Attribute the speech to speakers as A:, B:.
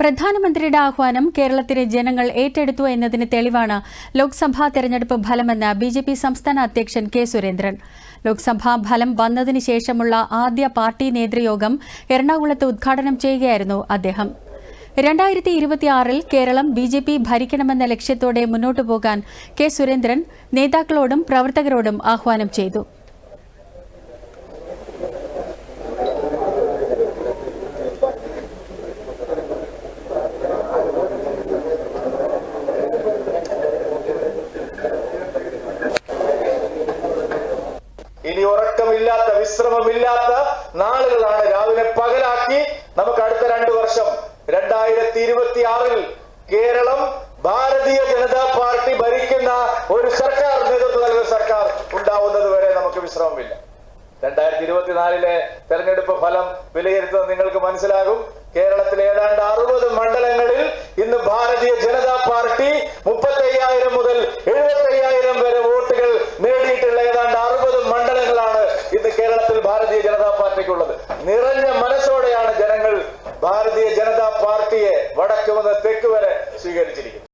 A: പ്രധാനമന്ത്രിയുടെ ആഹ്വാനം കേരളത്തിലെ ജനങ്ങൾ ഏറ്റെടുത്തു എന്നതിന് തെളിവാണ് ലോക്സഭാ തെരഞ്ഞെടുപ്പ് ഫലമെന്ന് ബി ജെ പി സംസ്ഥാന അധ്യക്ഷൻ കെ സുരേന്ദ്രൻ. ലോക്സഭാ ഫലം വന്നതിന് ശേഷമുള്ള ആദ്യ പാർട്ടി നേതൃയോഗം എറണാകുളത്ത് ഉദ്ഘാടനം ചെയ്യുകയായിരുന്നു അദ്ദേഹം. രണ്ടായിരത്തി ഇരുപത്തിയാറിൽ കേരളം ബി ജെ പി ഭരിക്കണമെന്ന ലക്ഷ്യത്തോടെ മുന്നോട്ടു പോകാൻ കെ സുരേന്ദ്രൻ നേതാക്കളോടും പ്രവർത്തകരോടും ആഹ്വാനം ചെയ്തു.
B: ഇനി ഉറക്കമില്ലാത്ത വിശ്രമമില്ലാത്ത നാളുകളാണ് രാവിലെ പകലാക്കി നമുക്ക് അടുത്ത രണ്ടു വർഷം. രണ്ടായിരത്തി ഇരുപത്തി ആറിൽ കേരളം ഭാരതീയ ജനതാ പാർട്ടി ഭരിക്കുന്ന ഒരു സർക്കാർ നേതൃത്വം നൽകുന്ന സർക്കാർ ഉണ്ടാവുന്നത് വരെ നമുക്ക് വിശ്രമമില്ല. രണ്ടായിരത്തി ഇരുപത്തിനാലിലെ തെരഞ്ഞെടുപ്പ് ഫലം വിലയിരുത്തുന്നത് നിങ്ങൾക്ക് മനസ്സിലാകും. കേരളത്തിലെ ഏതാണ്ട് അറുപത് മണ്ഡലങ്ങളിൽ ഇന്ന് ഭാരതീയ ജനതാ പാർട്ടി മുപ്പത്തി മുതൽ എഴുപത്തി വരെ വോട്ടുകൾ നേടിയിട്ടുള്ള ഏതാണ്ട് അറുപത് മണ്ഡലങ്ങളാണ് ഇന്ന് കേരളത്തിൽ ഭാരതീയ ജനതാ പാർട്ടിക്കുള്ളത് നിറഞ്ഞ മനസ്സോടെയാണ് ജനങ്ങൾ ഭാരതീയ ജനതാ പാർട്ടിയെ വടക്ക് മുതൽ തെക്ക് വരെ സ്വീകരിച്ചിരിക്കുന്നത്